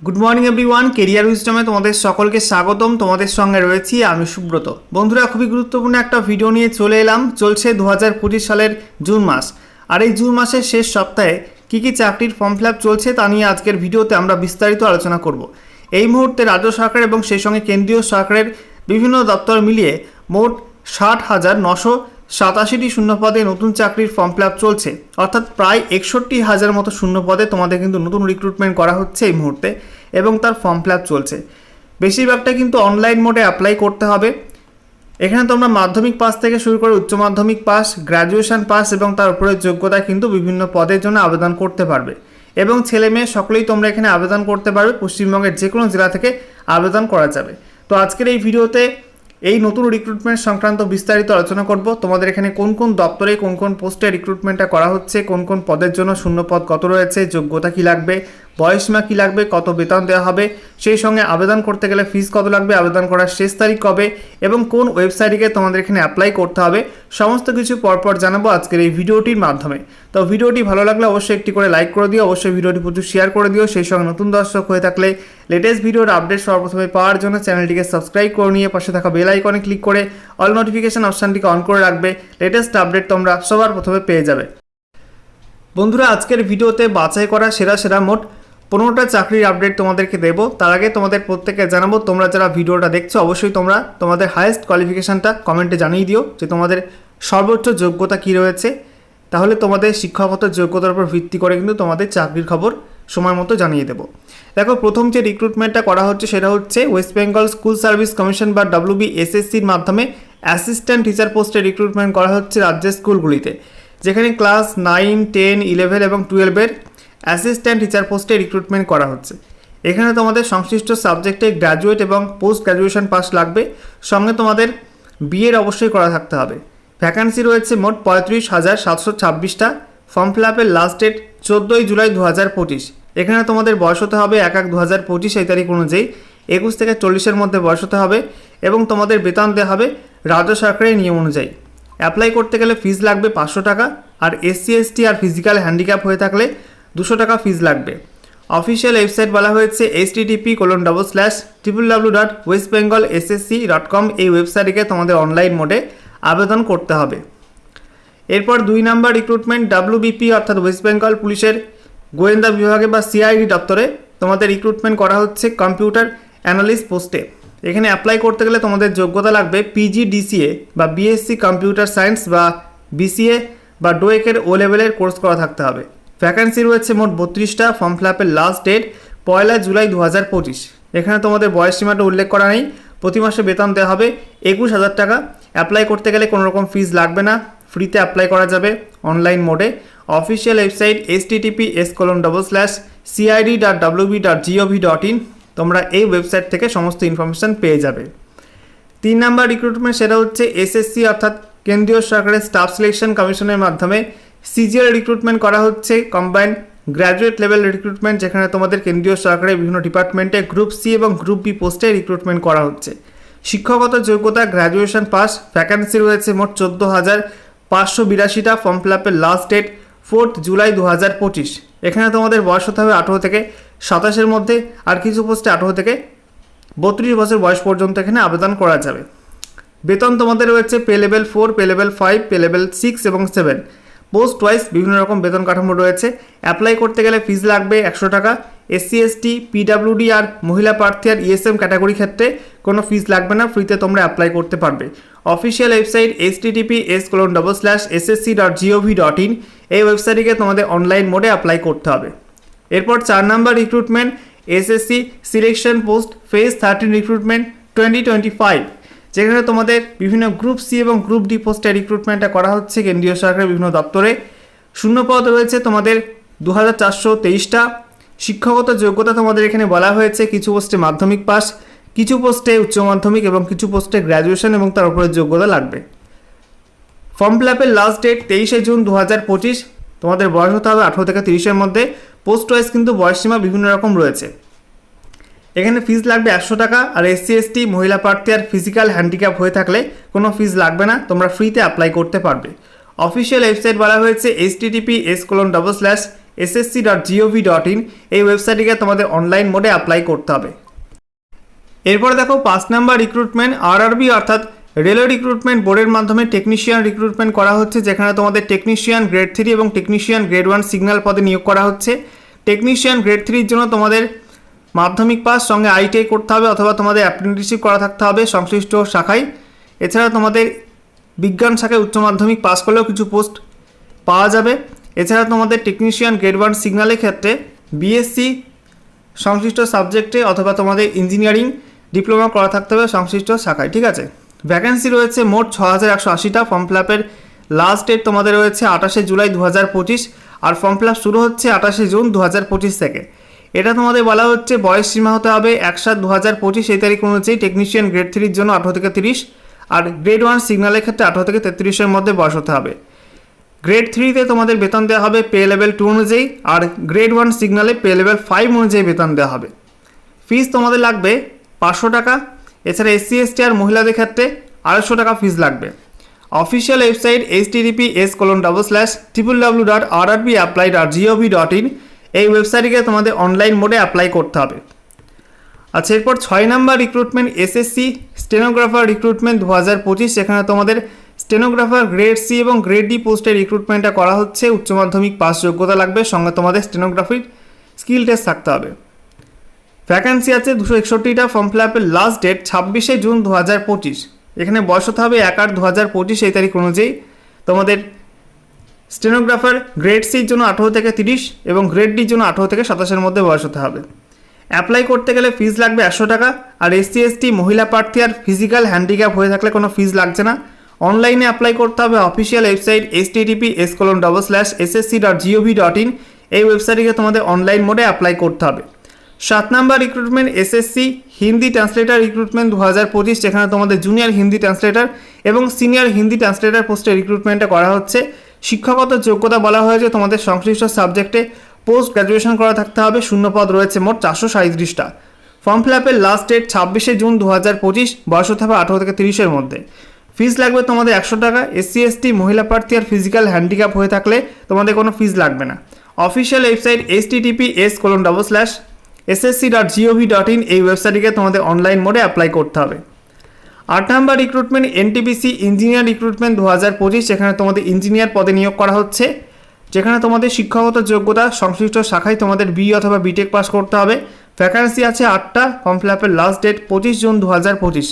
Good morning everyone career উইস্টমে তোমাদের সকলকে স্বাগতম। তোমাদের সঙ্গে রয়েছি আমি সুব্রত। বন্ধুরা, খুবই গুরুত্বপূর্ণ একটা ভিডিও নিয়ে চলে এলাম। চলছে দু হাজার পঁচিশ সালের জুন মাস। আর এই জুন মাসের শেষ সপ্তাহে কী কী চাকরির ফর্ম ফিল চলছে তা নিয়ে আজকের ভিডিওতে আমরা বিস্তারিত আলোচনা করব। এই মুহূর্তে রাজ্য সরকার এবং সেই সঙ্গে কেন্দ্রীয় সরকারের বিভিন্ন দপ্তর মিলিয়ে মোট ষাট হাজার নশো সাতাশিটি শূন্য পদে নতুন চাকরির ফর্ম ফিল চলছে। অর্থাৎ প্রায় একষট্টি হাজার মতো শূন্য পদে তোমাদের কিন্তু নতুন রিক্রুটমেন্ট করা হচ্ছে এই মুহূর্তে এবং তার ফর্ম ফিল চলছে। বেশিরভাগটা কিন্তু অনলাইন মোডে অ্যাপ্লাই করতে হবে। এখানে তোমরা মাধ্যমিক পাস থেকে শুরু করে উচ্চ মাধ্যমিক পাস গ্র্যাজুয়েশন পাস এবং তার উপরে যোগ্যতা কিন্তু বিভিন্ন পদের জন্য আবেদন করতে পারবে। এবং ছেলে মেয়ে সকলেই তোমরা এখানে আবেদন করতে পারবে। পশ্চিমবঙ্গের যে কোনো জেলা থেকে আবেদন করা যাবে। তো আজকের এই ভিডিওতে এই নতুন রিক্রুটমেন্ট সংক্রান্ত বিস্তারিত আলোচনা করব। তোমাদের এখানে কোন কোন দপ্তরে কোন কোন পোস্টে রিক্রুটমেন্টটা করা হচ্ছে, কোন কোন পদের জন্য শূন্য পদ কত রয়েছে, যোগ্যতা কী লাগবে বয়সীমা কী লাগবে, কত বেতন দেওয়া হবে, সেই সঙ্গে আবেদন করতে গেলে ফিস কত লাগবে, আবেদন করার শেষ তারিখ কবে এবং কোন ওয়েবসাইটে তোমাদের এখানে অ্যাপ্লাই করতে হবে, সমস্ত কিছু পরপর জানাব আজকের এই ভিডিওটির মাধ্যমে। তো ভিডিওটি ভালো লাগলে অবশ্যই একটি করে লাইক করে দিও, অবশ্যই ভিডিওটি প্রচুর শেয়ার করে দিও, সেই সঙ্গে নতুন দর্শক হয়ে থাকলে লেটেস্ট ভিডিওর আপডেট সর্বপ্রথমে পাওয়ার জন্য চ্যানেলটিকে সাবস্ক্রাইব করে নিয়ে পাশে থাকা বেল আইকনে ক্লিক করে অল নোটিফিকেশন অপশানটিকে অন করে রাখবে লেটেস্ট আপডেট তোমরা সবার প্রথমে পেয়ে যাবে। বন্ধুরা, আজকের ভিডিওতে বাছাই করা সেরা সেরা মোট পনেরোটা চাকরির আপডেট তোমাদেরকে দেবো। তার আগে তোমাদের প্রত্যেককে জানাব, তোমরা যারা ভিডিওটা দেখছ, অবশ্যই তোমরা তোমাদের হায়েস্ট কোয়ালিফিকেশানটা কমেন্টে জানিয়ে দিও যে তোমাদের সর্বোচ্চ যোগ্যতা কী রয়েছে। তাহলে তোমাদের শিক্ষাগত যোগ্যতার উপর ভিত্তি করে কিন্তু তোমাদের চাকরির খবর সময় মতো জানিয়ে দেবো। দেখো, প্রথম যে রিক্রুটমেন্টটা করা হচ্ছে সেটা হচ্ছে West Bengal School Service Commission বা ডাব্লিউবি এসএসসির মাধ্যমে অ্যাসিস্ট্যান্ট টিচার পোস্টে রিক্রুটমেন্ট করা হচ্ছে রাজ্যের স্কুলগুলিতে যেখানে ক্লাস নাইন টেন ইলেভেন এবং টুয়েলভের অ্যাসিস্ট্যান্ট টিচার পোস্টে রিক্রুটমেন্ট করা হচ্ছে। এখানে তোমাদের সংশ্লিষ্ট সাবজেক্টে গ্র্যাজুয়েট এবং পোস্ট গ্র্যাজুয়েশন পাস লাগবে। সঙ্গে তোমাদের বিএড অবশ্যই করা থাকতে হবে। ভ্যাকান্সি রয়েছে মোট পঁয়ত্রিশ হাজার সাতশো ছাব্বিশটা। ফর্ম ফিল আপের লাস্ট ডেট চোদ্দোই জুলাই দু হাজার পঁচিশ। এখানে তোমাদের বয়স হতে হবে এক এক দু হাজার পঁচিশ এই তারিখ অনুযায়ী। একুশ থেকে চল্লিশের মধ্যে বয়স হতে হবে এবং তোমাদের বেতন দেওয়া হবে রাজ্য সরকারের নিয়ম অনুযায়ী। অ্যাপ্লাই করতে গেলে ফিজ লাগবে পাঁচশো টাকা। আর এসসি এসটি আর ফিজিক্যাল হ্যান্ডিক্যাপ হয়ে থাকলে দুশো টাকা ফিজ লাগবে। অফিসিয়াল ওয়েবসাইট বলা হয়েছে H TP colon double slash triple W dot West Bengal SSC dot com এই ওয়েবসাইটে তোমাদের অনলাইন মোডে আবেদন করতে হবে। এরপর দুই নম্বর রিক্রুটমেন্ট ডাব্লিউবিপি অর্থাৎ ওয়েস্ট বেঙ্গল পুলিশের গোয়েন্দা বিভাগে বা সিআইডি দপ্তরে তোমাদের রিক্রুটমেন্ট করা হচ্ছে কম্পিউটার অ্যানালিস্ট পোস্টে এখানে অ্যাপ্লাই করতে গেলে তোমাদের যোগ্যতা লাগবে পিজিডিসিএ বা বিএসসি কম্পিউটার সায়েন্স বা বিসিএ বা ডোয়েকের ও লেভেলের কোর্স করা থাকতে হবে। ভ্যাকান্সি রয়েছে মোট বত্রিশটা ফর্ম ফিল আপের লাস্ট ডেট পয়লা জুলাই দু হাজার পঁচিশ। এখানে তোমাদের বয়স সীমাটা উল্লেখ করা নেই। প্রতি মাসে বেতন দেওয়া হবে একুশ হাজার টাকা। অ্যাপ্লাই করতে গেলে কোনো রকম ফিজ লাগবে না। ফ্রিতে অ্যাপ্লাই করা যাবে অনলাইন মোডে official website S TTP S colon double slash CID dot WB dot GOV dot in তোমরা এই ওয়েবসাইট থেকে সমস্ত ইনফরমেশান পেয়ে যাবে। তিন নাম্বার রিক্রুটমেন্ট সেটা হচ্ছে এসএসসি অর্থাৎ কেন্দ্রীয় সরকারের স্টাফ সিলেকশন কমিশনের মাধ্যমে। সিজিএল রিক্রুটমেন্ট করা হচ্ছে কম্বাইন্ড গ্র্যাজুয়েট লেভেল রিক্রুটমেন্ট যেখানে তোমাদের কেন্দ্রীয় সরকারের বিভিন্ন ডিপার্টমেন্টে গ্রুপ সি এবং গ্রুপ বি পোস্টে রিক্রুটমেন্ট করা হচ্ছে। শিক্ষাগত যোগ্যতা গ্র্যাজুয়েশন পাস ভ্যাকান্সি রয়েছে মোট চোদ্দ হাজার পাঁচশো বিরাশিটা ফর্ম ফিল আপের লাস্ট ডেট ফোর্থ জুলাই দু হাজার পঁচিশ। এখানে তোমাদের বয়স হতে হবে আঠেরো থেকে সাতাশের মধ্যে, আর কিছু পোস্টে আঠেরো থেকে বত্রিশ বছর বয়স পর্যন্ত এখানে আবেদন করা যাবে। বেতন তোমাদের রয়েছে pay level four pay level five pay level six এবং সেভেন পোস্ট ওয়াইজ বিভিন্ন রকম বেতন কাঠামো রয়েছে। অ্যাপ্লাই করতে গেলে ফিজ লাগবে একশো টাকা। এসসি এসটি পিডাব্লিউডি আর মহিলা প্রার্থী আর ইএসএম ক্যাটাগরি ক্ষেত্রে কোনো ফিজ লাগবে না ফ্রিতে তোমরা অ্যাপ্লাই করতে পারবে। Official website S TTP S colon double slash SSC dot GOV dot in এই ওয়েবসাইটে তোমাদের অনলাইন মোডে অ্যাপ্লাই করতে হবে। এরপর চার number recruitment SSC selection post phase thirteen recruitment twenty twenty five যেখানে তোমাদের বিভিন্ন গ্রুপ সি এবং গ্রুপ ডি পোস্টে রিক্রুটমেন্টটা করা হচ্ছে কেন্দ্রীয় সরকারের বিভিন্ন দপ্তরে। শূন্যপদ রয়েছে তোমাদের দু হাজার চারশো তেইশটা। শিক্ষাগত যোগ্যতা তোমাদের এখানে বলা হয়েছে, কিছু পোস্টে মাধ্যমিক পাস, কিছু পোস্টে উচ্চ মাধ্যমিক এবং কিছু পোস্টে গ্র্যাজুয়েশন এবং তার উপরে যোগ্যতা লাগবে। ফর্ম ফিল আপের লাস্ট ডেট তেইশে জুন দু হাজার পঁচিশ। তোমাদের বয়স হতে হবে আঠেরো থেকে তিরিশের মধ্যে। পোস্ট ওয়াইজ কিন্তু বয়সসীমা বিভিন্ন রকম রয়েছে। এখানে ফিজ লাগবে একশো টাকা আর এসসি এসটি মহিলা প্রার্থী আর ফিজিক্যাল হ্যান্ডিক্যাপ হয়ে থাকলে কোনো ফিজ লাগবে না, তোমরা ফ্রিতে অ্যাপ্লাই করতে পারবে। অফিসিয়াল ওয়েবসাইট বলা হয়েছে H TTP S colon double slash SSC dot GOV dot in এই ওয়েবসাইটটিকে তোমাদের অনলাইন মোডে অ্যাপ্লাই করতে হবে। এরপরে দেখো পাঁচ নাম্বার রিক্রুটমেন্ট আরআরবি অর্থাৎ রেলওয়ে রিক্রুটমেন্ট বোর্ডের মাধ্যমে টেকনিশিয়ান রিক্রুটমেন্ট করা হচ্ছে, যেখানে তোমাদের টেকনিশিয়ান গ্রেড থ্রি এবং টেকনিশিয়ান গ্রেড ওয়ান সিগন্যাল পদে নিয়োগ করা হচ্ছে। টেকনিশিয়ান গ্রেড থ্রির জন্য তোমাদের মাধ্যমিক পাস, সঙ্গে আইটিআই করতে হবে অথবা তোমাদের অ্যাপ্রেন্টিসশিপ করা থাকতে হবে সংশ্লিষ্ট শাখায়। এছাড়া তোমাদের বিজ্ঞান শাখায় উচ্চ মাধ্যমিক পাস করলেও কিছু পোস্ট পাওয়া যাবে। এছাড়া তোমাদের টেকনিশিয়ান গ্রেড ওয়ান সিগন্যালের ক্ষেত্রে বিএসসি সংশ্লিষ্ট সাবজেক্টে অথবা তোমাদের ইঞ্জিনিয়ারিং ডিপ্লোমা করা থাকতে হবে সংশ্লিষ্ট শাখায়, ঠিক আছে? ভ্যাকেন্সি রয়েছে মোট ছ হাজার একশো আশিটা। ফর্ম ফিল আপের লাস্ট ডেট তোমাদের রয়েছে আঠাশে জুলাই দু হাজার পঁচিশ। আর ফর্ম ফিল আপ শুরু হচ্ছে আঠাশে জুন দু হাজার পঁচিশ থেকে। এটা তোমাদের বলা হচ্ছে বয়স সীমা হতে হবে এক সাত দু হাজার পঁচিশ, এই তারিখ অনুযায়ী টেকনিশিয়ান গ্রেড থ্রির জন্য আঠারো থেকে তিরিশ আর গ্রেড ওয়ান সিগন্যালের ক্ষেত্রে আঠারো থেকে তেত্রিশের মধ্যে বয়স হতে হবে। গ্রেড থ্রিতে তোমাদের বেতন দেওয়া হবে পে লেভেল টু অনুযায়ী আর গ্রেড ওয়ান সিগনালে পে লেভেল ফাইভ অনুযায়ী বেতন দেওয়া হবে। ফিস তোমাদের লাগবে পাঁচশো টাকা, এছাড়া এসসি এসটি আর মহিলাদের ক্ষেত্রে আড়াইশো টাকা ফিস লাগবে। Official website H TDP S colon double slash triple W dot R R B apply dot GOV dot in এই ওয়েবসাইটটিকে তোমাদের অনলাইন মোডে অ্যাপ্লাই করতে হবে। আচ্ছা এরপর ছয় number recruitment SSC stenographer recruitment দু হাজার পঁচিশ, সেখানে তোমাদের স্টেনোগ্রাফার গ্রেড সি এবং গ্রেড ডি পোস্টের রিক্রুটমেন্টটা করা হচ্ছে। উচ্চ মাধ্যমিক পাস যোগ্যতা লাগবে, সঙ্গে তোমাদের স্টেনোগ্রাফির স্কিল টেস্ট থাকতে হবে। ভ্যাকান্সি আছে দুশো একষট্টিটা ফর্ম ফিল আপের লাস্ট ডেট ছাব্বিশে জুন দু হাজার পঁচিশ। এখানে বয়স হতে হবে এক আট দু হাজার পঁচিশ, এই তারিখ অনুযায়ী তোমাদের স্টেনোগ্রাফার গ্রেড সির জন্য আঠেরো থেকে তিরিশ এবং গ্রেড ডির জন্য আঠেরো থেকে সাতাশের মধ্যে বয়স হতে হবে। অ্যাপ্লাই করতে গেলে ফিজ লাগবে একশো টাকা আর এসসি এসটি মহিলা প্রার্থী আর ফিজিক্যাল হ্যান্ডিক্যাপ হয়ে থাকলে কোনো ফিজ লাগছে না। অনলাইনে অ্যাপ্লাই করতে হবে official website https colon double slash SSC dot gov dot in এই ওয়েবসাইটটিকে তোমাদের অনলাইন মোডে অ্যাপ্লাই করতে হবে। সাত number recruitment SSC Hindi translator recruitment দু হাজার পঁচিশ, যেখানে তোমাদের জুনিয়র হিন্দি ট্রান্সলেটার এবং সিনিয়র হিন্দি ট্রান্সলেটার পোস্টে রিক্রুটমেন্টটা করা হচ্ছে। শিক্ষাগত যোগ্যতা বলা হয়েছে তোমাদের সংশ্লিষ্ট সাবজেক্টে পোস্ট গ্র্যাজুয়েশন করা থাকতে হবে, শূন্য পদ রয়েছে মোট চারশো সাঁত্রিশটা ফর্ম ফিল আপের লাস্ট ডেট ছাব্বিশে জুন দু হাজার পঁচিশ, বয়স হতে হবে আঠেরো থেকে তিরিশের মধ্যে। ফিস লাগবে তোমাদের একশো টাকা এসসি এসটি মহিলা প্রার্থী আর ফিজিক্যাল হ্যান্ডিক্যাপ হয়ে থাকলে তোমাদের কোনো ফিস লাগবে না। Official website S TTP S colon double slash SSC dot GOV dot in এই ওয়েবসাইটটিকে তোমাদের অনলাইন মোডে অ্যাপ্লাই করতে হবে। আট number recruitment NTPC engineer recruitment দু হাজার পঁচিশ, যেখানে তোমাদের ইঞ্জিনিয়ার পদে নিয়োগ করা হচ্ছে। যেখানে তোমাদের শিক্ষাগত যোগ্যতা সংশ্লিষ্ট শাখায় তোমাদের বি অথবা বিটেক পাস করতে হবে। ভ্যাকান্সি আছে আটটা ফর্ম ফিল আপের লাস্ট ডেট পঁচিশ জুন দু হাজার পঁচিশ।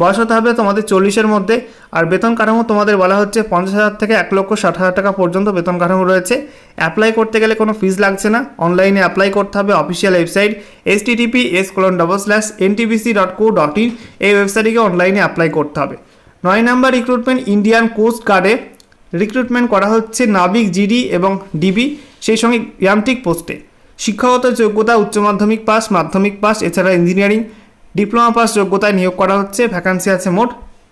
বয়স হতে হবে তোমাদের চল্লিশের মধ্যে, আর বেতন কাঠামো তোমাদের বলা হচ্ছে পঞ্চাশ হাজার থেকে এক লক্ষ ষাট হাজার টাকা পর্যন্ত বেতন কাঠামো রয়েছে। অ্যাপ্লাই করতে গেলে কোনো ফিস লাগছে না। অনলাইনে অ্যাপ্লাই করতে হবে official website S TTP S colon double slash NTBC dot co dot in এই ওয়েবসাইটটিকে অনলাইনে অ্যাপ্লাই করতে হবে। নয় নাম্বার রিক্রুটমেন্ট ইন্ডিয়ান কোস্ট গার্ডে রিক্রুটমেন্ট করা হচ্ছে নাবিক জিডি এবং ডিবি, সেই সঙ্গে ইয়ান্ত্রিক পোস্টে। শিক্ষাগত যোগ্যতা, উচ্চ মাধ্যমিক পাস মাধ্যমিক পাস এছাড়া ইঞ্জিনিয়ারিং ডিপ্লোমা পাস যোগ্যতায় নিয়োগ করা হচ্ছে ভ্যাকান্সি আছে মোট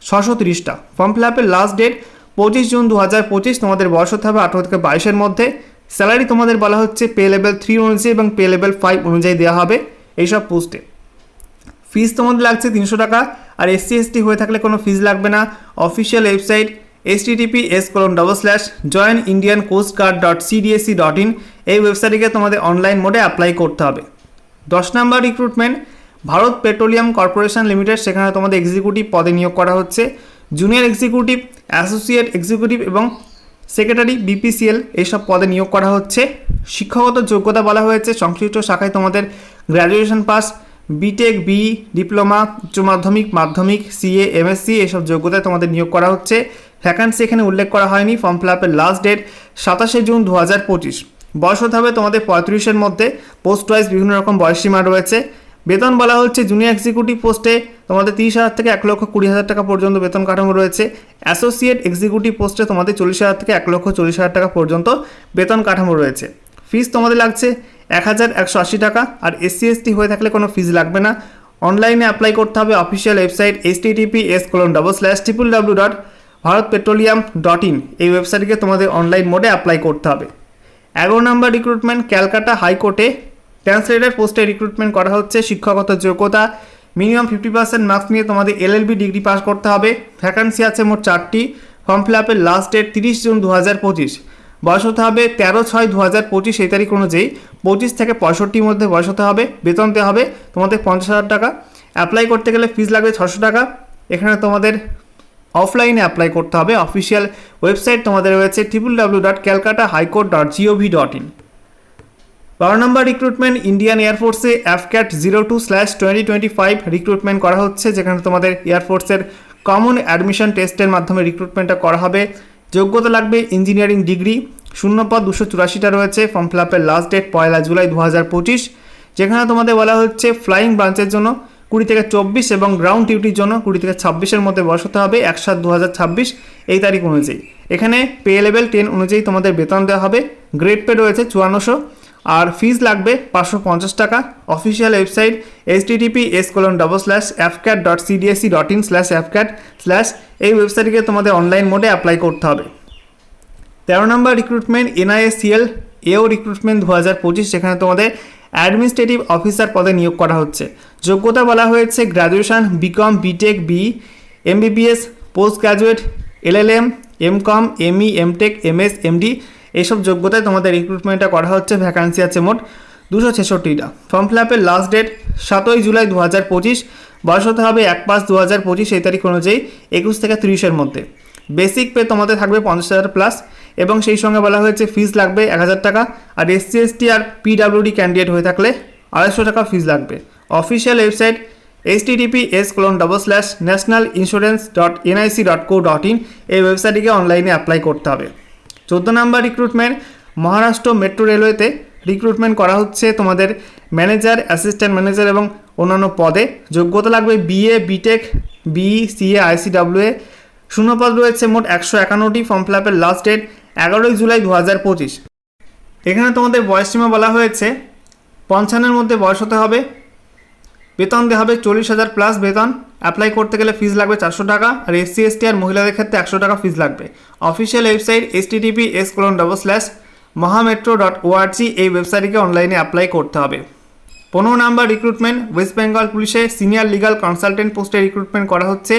ছশো তিরিশটা। ফর্ম ফিল আপের লাস্ট ডেট পঁচিশ জুন দু হাজার পঁচিশ, তোমাদের বয়স হতে হবে আঠেরো থেকে বাইশের মধ্যে। স্যালারি তোমাদের বলা হচ্ছে পে লেভেল থ্রি অনুযায়ী এবং পে লেভেল ফাইভ অনুযায়ী দেওয়া হবে এইসব পোস্টে ফিস তোমাদের লাগছে তিনশো টাকা, আর এসসি এসটি হয়ে থাকলে কোনো ফিস লাগবে না। Official website S TTP S colon double slash join Indian coast guard dot CDAC dot in এই ওয়েবসাইটটিকে তোমাদের অনলাইন মোডে অ্যাপ্লাই করতে হবে। দশ number recruitment Bharat Petroleum Corporation Limited, সেখানে তোমাদের এক্সিকিউটিভ পদে নিয়োগ করা হচ্ছে। জুনিয়র এক্সিকিউটিভ অ্যাসোসিয়েট এক্সিকিউটিভ এবং সেক্রেটারি বিপিসিএল এইসব পদে নিয়োগ করা হচ্ছে। শিক্ষাগত যোগ্যতা বলা হয়েছে। সংশ্লিষ্ট শাখায় তোমাদের graduation pass BTech B diploma উচ্চ মাধ্যমিক মাধ্যমিক সিএ এমএসসি এইসব যোগ্যতায় তোমাদের নিয়োগ করা হচ্ছে। ভ্যাকান্সি এখানে উল্লেখ করা হয়নি। ফর্ম ফিল আপের লাস্ট ডেট সাতাশে জুন দু হাজার পঁচিশ। বয়স হতে হবে তোমাদের পঁয়ত্রিশের মধ্যে। পোস্ট ওয়াইজ বিভিন্ন রকম বয়সসীমা রয়েছে। বেতন বলা হচ্ছে জুনিয়র এক্সিকিউটিভ পোস্টে তোমাদের তিরিশ হাজার থেকে এক লক্ষ কুড়ি হাজার টাকা পর্যন্ত বেতন কাঠামো রয়েছে। অ্যাসোসিয়েট এক্সিকিউটিভ পোস্টে তোমাদের চল্লিশ হাজার থেকে এক লক্ষ চল্লিশ হাজার টাকা পর্যন্ত বেতন কাঠামো রয়েছে। ফিস তোমাদের লাগছে এক হাজার একশো আশি টাকা আর এসসি এসটি হয়ে থাকলে কোনো ফিস লাগবে না। অনলাইনে অ্যাপ্লাই করতে হবে official website S TTP S colon double slash triple W dot Bharat petroleum dot in এই ওয়েবসাইটকে তোমাদের অনলাইন মোডে অ্যাপ্লাই করতে হবে। এগারো নম্বর রিক্রুটমেন্ট ক্যালকাটা হাইকোর্টে ট্রান্সলেটার পোস্টে রিক্রুটমেন্ট করা হচ্ছে, শিক্ষাগত যোগ্যতা মিনিমাম ফিফটি পার্সেন্ট মার্কস নিয়ে তোমাদের এলএলবি ডিগ্রি পাস করতে হবে। ভ্যাকান্সি আছে মোট চারটি ফর্ম ফিল আপের লাস্ট ডেট তিরিশ জুন দু হাজার পঁচিশ। বয়স হতে হবে তেরো ছয় দু হাজার পঁচিশ, এই তারিখ অনুযায়ী। পঁচিশ থেকে পঁয়ষট্টির মধ্যে বয়স হতে হবে, বেতন দেওয়া হবে তোমাদের পঞ্চাশ হাজার টাকা। অ্যাপ্লাই করতে গেলে ফিজ লাগবে ছশো টাকা। এখানে তোমাদের অফলাইনে অ্যাপ্লাই করতে হবে। অফিসিয়াল ওয়েবসাইট তোমাদের রয়েছে triple W dot Calcutta high court dot GOV dot in বারো নম্বর recruitment Indian এয়ারফোর্সে AFCAT zero two slash twenty twenty five recruitment করা হচ্ছে, যেখানে তোমাদের এয়ারফোর্সের কমন অ্যাডমিশন টেস্টের মাধ্যমে রিক্রুটমেন্টটা করা হবে। যোগ্যতা লাগবে ইঞ্জিনিয়ারিং ডিগ্রি শূন্য পদ দুশো চুরাশিটা রয়েছে ফর্ম ফিল আপের লাস্ট ডেট পয়লা জুলাই দু হাজার পঁচিশ, যেখানে তোমাদের বলা হচ্ছে ফ্লাইং ব্রাঞ্চের জন্য কুড়ি থেকে চব্বিশ এবং গ্রাউন্ড ডিউটির জন্য কুড়ি থেকে ছাব্বিশের মধ্যে বয়স হতে হবে, এক সাত দু হাজার ছাব্বিশ এই তারিখ অনুযায়ী। এখানে পে লেভেল টেন অনুযায়ী তোমাদের বেতন দেওয়া হবে গ্রেড পে রয়েছে চুয়ান্নশো। আর ফিজ লাগবে পাঁচশো পঞ্চাশ টাকা। Official website H TTP S colon double slash AFCAT dot CDAC dot in slash AFCAT slash এই ওয়েবসাইটকে তোমাদের অনলাইন মোডে অ্যাপ্লাই করতে হবে তেরো নম্বর রিক্রুটমেন্ট এনআইএসিএল এও রিক্রুটমেন্ট দু হাজার পঁচিশ, যেখানে তোমাদের অ্যাডমিনিস্ট্রেটিভ অফিসার পদে নিয়োগ করা হচ্ছে। যোগ্যতা বলা হয়েছে graduation BCom BTech B MBBS post graduate LLM MCom ME MTech MS MD এইসব যোগ্যতায় তোমাদের রিক্রুটমেন্টটা করা হচ্ছে ভ্যাকান্সি আছে মোট দুশো ছেষট্টিটা। ফর্ম ফিল আপের লাস্ট ডেট সাতই জুলাই দু হাজার পঁচিশ, বয়স হতে হবে এক পাঁচ দু হাজার পঁচিশ এই তারিখ অনুযায়ী একুশ থেকে তিরিশের মধ্যে। বেসিক পে তোমাদের থাকবে পঞ্চাশ হাজার প্লাস এবং সেই সঙ্গে বলা হয়েছে ফিজ লাগবে এক হাজার টাকা আর এসসি এসটি আর পিডাব্লিউডি ক্যান্ডিডেট হয়ে থাকলে আড়াইশো টাকা ফিজ লাগবে। Official website H TDP S colon double slash national insurance dot NIC dot co dot in এই ওয়েবসাইটটিকে অনলাইনে অ্যাপ্লাই করতে হবে চোদ্দ নাম্বার রিক্রুটমেন্ট মহারাষ্ট্র মেট্রো রেলওয়েতে রিক্রুটমেন্ট করা হচ্ছে তোমাদের ম্যানেজার অ্যাসিস্ট্যান্ট ম্যানেজার এবং অন্যান্য পদে। যোগ্যতা লাগবে BA BTech BE CA ICWA শূন্যপদ রয়েছে মোট একশো একান্নটি ফর্ম ফিল আপের লাস্ট ডেট এগারোই জুলাই দু হাজার পঁচিশ। এখানে তোমাদের বয়স সীমা বলা হয়েছে। পঞ্চান্নের মধ্যে বয়স হতে হবে। বেতন দেওয়া হবে চল্লিশ হাজার প্লাস বেতন। অ্যাপ্লাই করতে গেলে ফিজ লাগবে চারশো টাকা আর এসসি এসটি আর মহিলাদের ক্ষেত্রে একশো টাকা ফিজ লাগবে। Official website S TTP S colon double slash Mahametro dot ORG এই ওয়েবসাইটকে অনলাইনে অ্যাপ্লাই করতে হবে। পনেরো নাম্বার রিক্রুটমেন্ট ওয়েস্ট বেঙ্গল পুলিশে সিনিয়র লিগাল কনসালটেন্ট পোস্টে রিক্রুটমেন্ট করা হচ্ছে।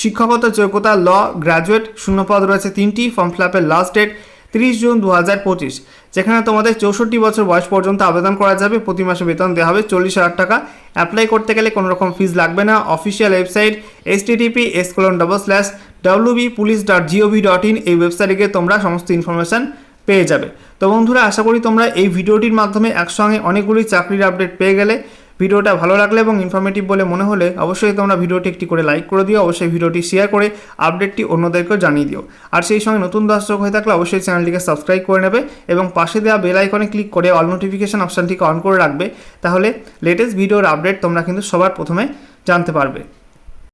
শিক্ষাগত যোগ্যতা ল গ্র্যাজুয়েট শূন্যপদ রয়েছে তিনটি ফর্ম ফিল লাস্ট ডেট তিরিশ জুন দু হাজার পঁচিশ, যেখানে তোমাদের চৌষট্টি বছর বয়স পর্যন্ত আবেদন করা যাবে। প্রতি মাসে বেতন দেওয়া হবে চল্লিশ হাজার টাকা। অ্যাপ্লাই করতে গেলে কোনো রকম ফিজ লাগবে না। Official website S TTP S colon double slash WB police dot GOV dot in এই ওয়েবসাইটে গিয়ে তোমরা সমস্ত ইনফরমেশান পেয়ে যাবে। তো বন্ধুরা, আশা করি তোমরা এই ভিডিওটির মাধ্যমে একসঙ্গে অনেকগুলি চাকরির আপডেট পেয়ে গেলে। ভিডিওটা ভালো লাগলে এবং ইনফরমেটিভ বলে মনে হলে অবশ্যই তোমরা ভিডিওটি একটি করে লাইক করে দিও, অবশ্যই ভিডিওটি শেয়ার করে আপডেটটি অন্যদেরকেও জানিয়ে দিও। আর সেই সঙ্গে নতুন দর্শক হয়ে থাকলে অবশ্যই চ্যানেলটিকে সাবস্ক্রাইব করে নেবে এবং পাশে দেওয়া বেল আইকনে ক্লিক করে অল নোটিফিকেশান অপশানটিকে অন করে রাখবে। তাহলে লেটেস্ট ভিডিওর আপডেট তোমরা কিন্তু সবার প্রথমে জানতে পারবে।